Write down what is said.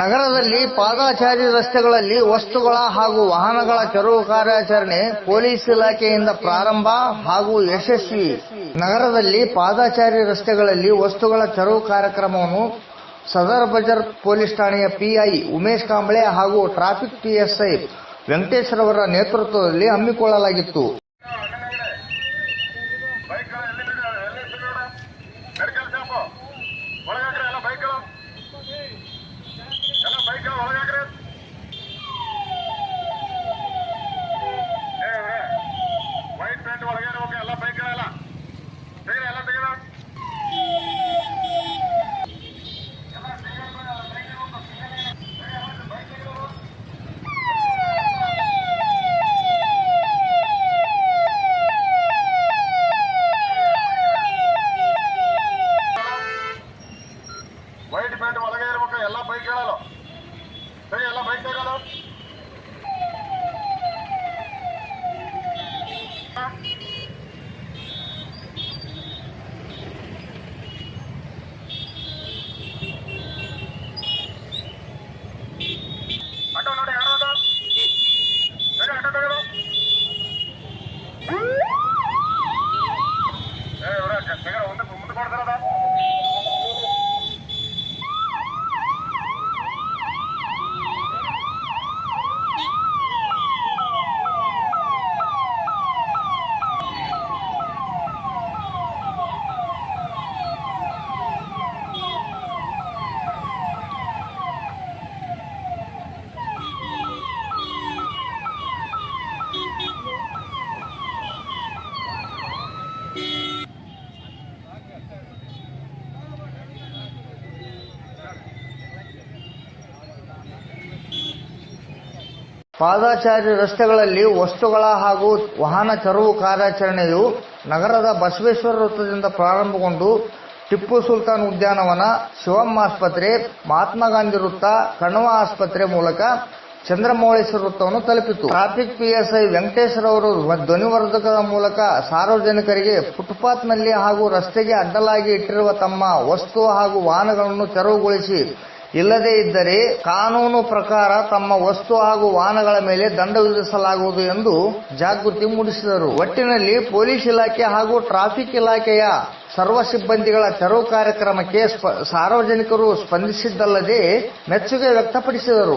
ನಗರದಲ್ಲಿ ಪಾದಾಚಾರಿ ರಸ್ತೆಗಳಲ್ಲಿ ವಸ್ತುಗಳ ಹಾಗೂ ವಾಹನಗಳ ತೆರವು ಕಾರ್ಯಾಚರಣೆ ಪೊಲೀಸ್ ಇಲಾಖೆಯಿಂದ ಪ್ರಾರಂಭ ಹಾಗೂ ಯಶಸ್ವಿ. ನಗರದಲ್ಲಿ ಪಾದಾಚಾರಿ ರಸ್ತೆಗಳಲ್ಲಿ ವಸ್ತುಗಳ ತೆರವು ಕಾರ್ಯಕ್ರಮವನ್ನು ಸದರ್ ಬಜಾರ್ ಪೊಲೀಸ್ ಠಾಣೆಯ ಪಿಐ ಉಮೇಶ್ ಕಾಂಬಳೆ ಹಾಗೂ ಟ್ರಾಫಿಕ್ ಪಿಎಸ್ಐ ವೆಂಕಟೇಶ್ ರವರ ನೇತೃತ್ವದಲ್ಲಿ ಹಮ್ಮಿಕೊಳ್ಳಲಾಗಿತ್ತು. Vamos a creer. ಏ ಇವ್ರೆ ತೆಗರ ಮುಂದೆ ಮುಂದೆ ಕೊಡ್ತಾರದ ಪಾದಾಚಾರಿ ರಸ್ತೆಗಳಲ್ಲಿ ವಸ್ತುಗಳ ಹಾಗೂ ವಾಹನ ತೆರವು ಕಾರ್ಯಾಚರಣೆಯು ನಗರದ ಬಸವೇಶ್ವರ ವೃತ್ತದಿಂದ ಪ್ರಾರಂಭಗೊಂಡು ಟಿಪ್ಪು ಸುಲ್ತಾನ್ ಉದ್ಯಾನವನ ಶಿವಮ್ಮ ಆಸ್ಪತ್ರೆ, ಮಹಾತ್ಮ ಗಾಂಧಿ ವೃತ್ತ, ಕಣ್ವ ಆಸ್ಪತ್ರೆ ಮೂಲಕ ಚಂದ್ರಮೌಳೇಶ್ವರ ವೃತ್ತವನ್ನು ತಲುಪಿತು. ಟ್ರಾಫಿಕ್ ಪಿಎಸ್ಐ ವೆಂಕಟೇಶ್ ಅವರು ಧ್ವನಿವರ್ಧಕದ ಮೂಲಕ ಸಾರ್ವಜನಿಕರಿಗೆ ಫುಟ್ಪಾತ್ನಲ್ಲಿ ಹಾಗೂ ರಸ್ತೆಗೆ ಅಡ್ಡಲಾಗಿ ಇಟ್ಟಿರುವ ತಮ್ಮ ವಸ್ತು ಹಾಗೂ ವಾಹನಗಳನ್ನು ತೆರವುಗೊಳಿಸಿ ಇಲ್ಲದೇ ಇದ್ದರೆ ಕಾನೂನು ಪ್ರಕಾರ ತಮ್ಮ ವಸ್ತು ಹಾಗೂ ವಾಹನಗಳ ಮೇಲೆ ದಂಡ ವಿಧಿಸಲಾಗುವುದು ಎಂದು ಜಾಗೃತಿ ಮೂಡಿಸಿದರು. ಒಟ್ಟಿನಲ್ಲಿ ಪೊಲೀಸ್ ಇಲಾಖೆ ಹಾಗೂ ಟ್ರಾಫಿಕ್ ಇಲಾಖೆಯ ಸರ್ವ ಸಿಬ್ಬಂದಿಗಳ ತೆರವು ಕಾರ್ಯಕ್ರಮಕ್ಕೆ ಸಾರ್ವಜನಿಕರು ಸ್ಪಂದಿಸಿದ್ದಲ್ಲದೆ ಮೆಚ್ಚುಗೆ ವ್ಯಕ್ತಪಡಿಸಿದರು.